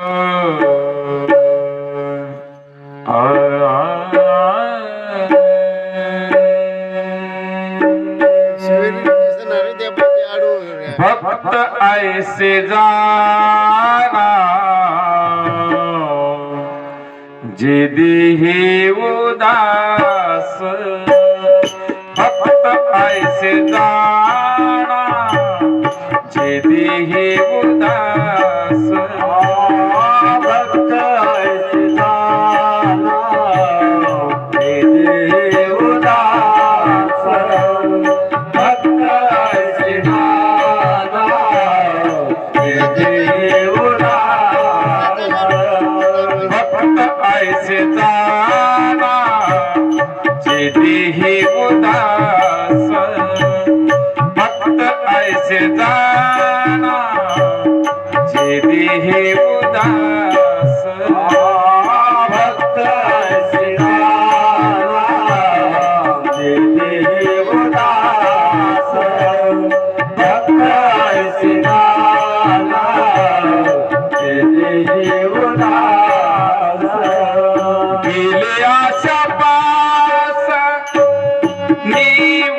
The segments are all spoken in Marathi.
भक्त ऐसे जाना। जे देहे उदास। भक्त ऐसे जाना। जिदी देहे उदास। जे देहे उदास. भक्त ऐसे जाना जे देही उदास.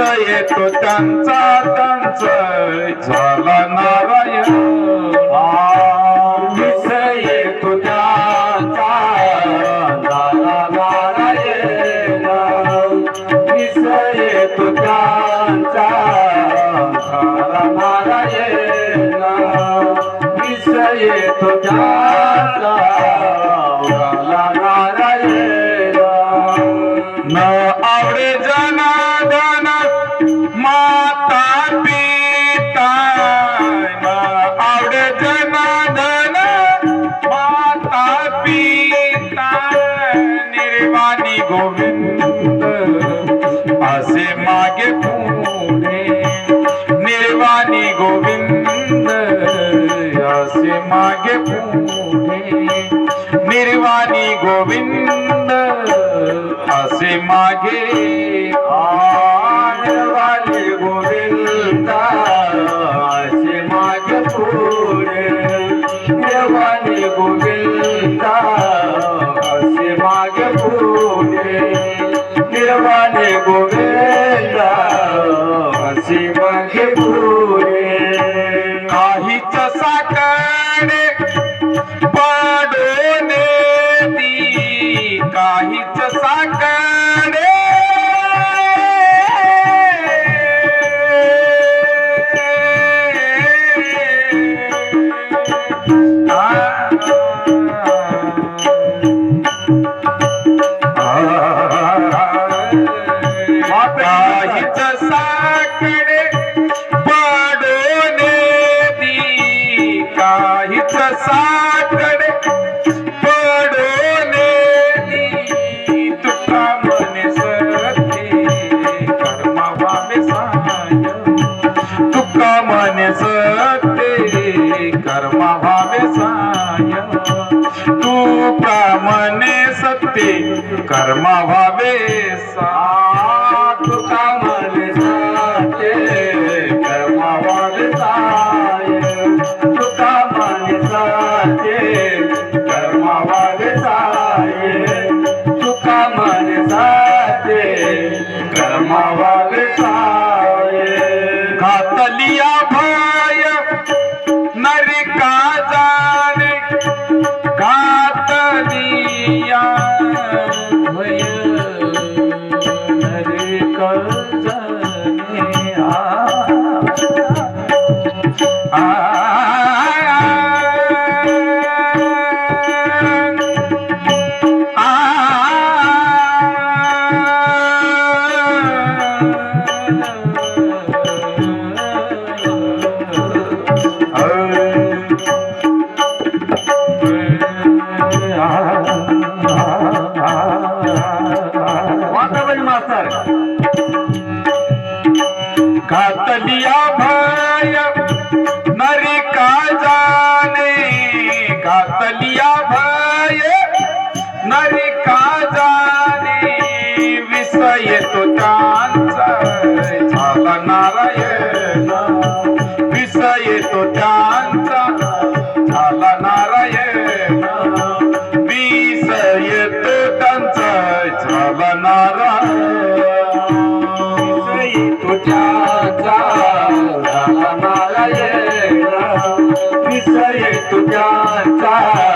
येतो त्यांचा त्यांच झाला नारायण. येतो त्यांचा झाला नारायण येतो त्यांचा झाला नारायण येतो त्यांचा মাঝে আ साकडे पाडोने दी. काहीच साकडे पडोने दी. तुका मने सती कर्मवा मे साय तुका मने सते कर्मवा मे साय घातलिया भय नरिका जाणे घातलिया भय नरिका नारायण विसा येतो त्यांचा झाला नारायण विषय येतो त्यांचा झाला नारायण. येतो त्यांचा झाला नारायण विस येतो त्यांचा